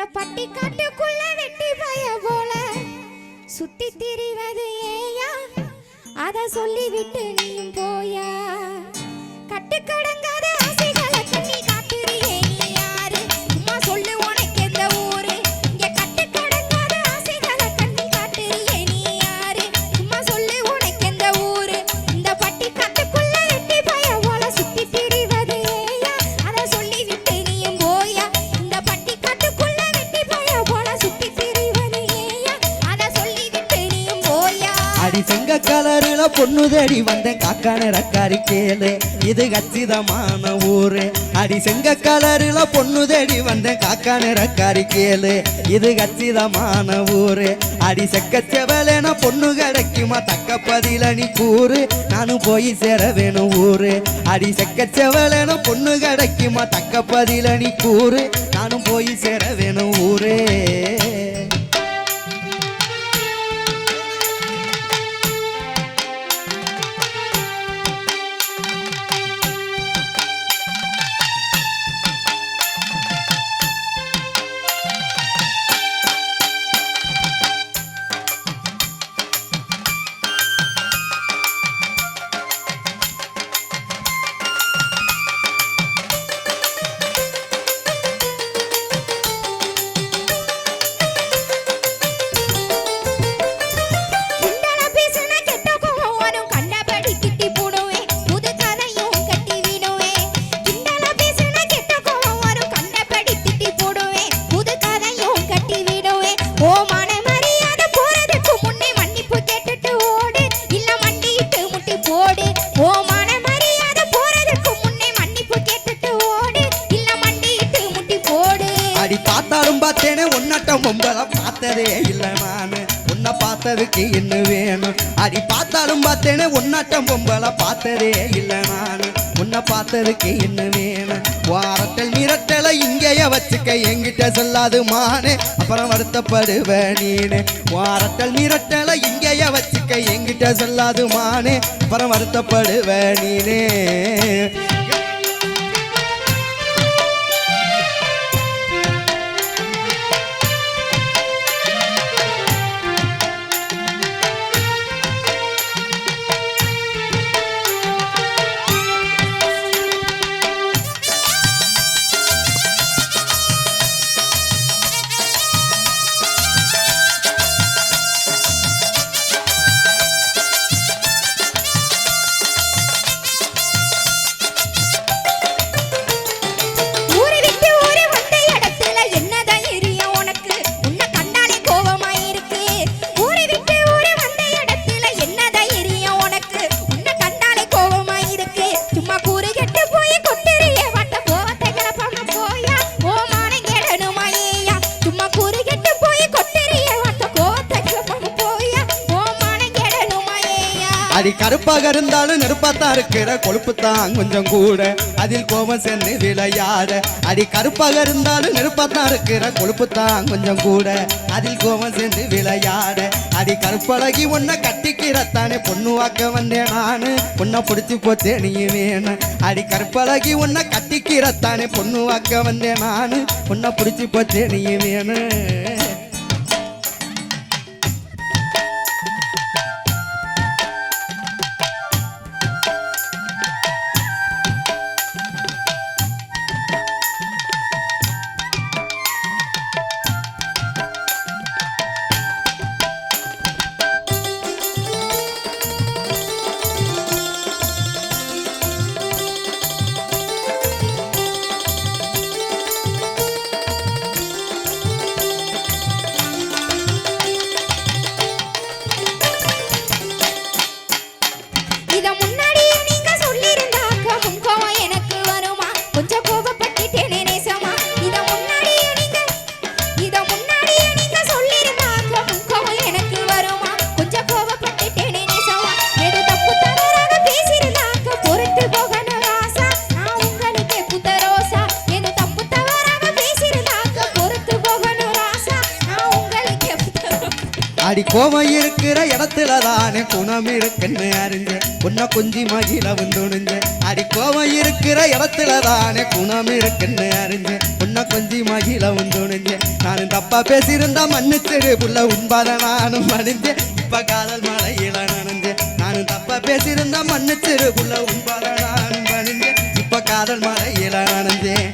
இந்த பட்டி காட்டுக்குள்ள வெட்டி பய போல. சுத்தி திரிவது ஏயா? அத சொல்லிவிட்டு நீயும் போயா? கட்டுக்கடங்காத கலருல பொண்ணு தேடி வந்தேன். காக்கான ரக்காரி கேளு. இது கச்சிதமான ஊரு. அடி செங்க கலருல பொண்ணு தேடி வந்தேன். காக்கான ரக்காரி கேளு. இது கச்சிதமான ஊரு. அடி செக்க செவலேன பொண்ணு கிடைக்குமா? தக்க பதில நீ கூறு. நானும் போய் சேர வேணும் ஊரு. அடி செக்க செவலேன பொண்ணு கிடைக்குமா? தக்க பதில நீ கூறு. நானும் போய் சேர வேணும் ஊரே. பார்த்தேனே பொம்பளை பார்த்ததே இல்லை நானு. உன்னை பார்த்ததுக்கு இன்னும் வேணும்? அடி பார்த்தாலும் பார்த்தேனே உன்னாட்டம் பொம்பளை பார்த்ததே இல்லை நானு. உன்னை பார்த்ததுக்கு இன்னும் வேணும்? வாரத்தல் மிரட்டலை இங்கேயே வச்சுக்க எங்கிட்ட சொல்லாது மானே. அப்புறம் வருத்தப்படுவ நீனு. வாரத்தல் மிரட்டலை இங்கேயே வச்சுக்க எங்கிட்ட சொல்லாது மானே. அப்புறம் வருத்தப்படுவ நீனே. கருப்பாக இருந்தாலும் நெருப்பாத்தான் இருக்கிற கொழுப்பு தான் கொஞ்சம் கூட. அதில் கோபம் சென்று விளையாட. அடி கருப்பாக இருந்தாலும் நெருப்பாத்தான் இருக்கிற கொழுப்பு தான் கொஞ்சம் கூட. அதில் கோபம் சென்று விளையாட. அடி கருப்பழகி உன்னை கட்டிக்கிறத்தானே பொண்ணு வாக்க வந்தேன் நானு. உன்னை பிடிச்சி போச்சே நீ வேணும் அடி கருப்பழகி உன்னை கட்டிக்கிறத்தானே பொண்ணு வாக்க வந்தேன் நானு. உன்னை பிடிச்சி போச்சே நீ வேணும் அடி கோவம் இருக்கிற இடத்துல தானே குணம் இருக்குன்னு அறிஞ்சேன். உன்னை கொஞ்சி மகிழ வந்துணுஞ்சேன் அடி கோவம் இருக்கிற இடத்துல தானே குணம் இருக்குன்னு அறிஞ்சேன். உன்னை கொஞ்சி மகிழ வந்துணுஞ்சேன் நானும் தப்பா பேசியிருந்தா மன்னிச்சிரு புள்ள உண்பாத நானும் அணிஞ்சேன் இப்ப காதல் மலையில நனைஞ்சேன். நானும் தப்பா பேசியிருந்தா மன்னிச்சிரு புள்ள உண்பாத நானும் அணிஞ்சேன் இப்ப காதல் மலையில நனைஞ்சேன்.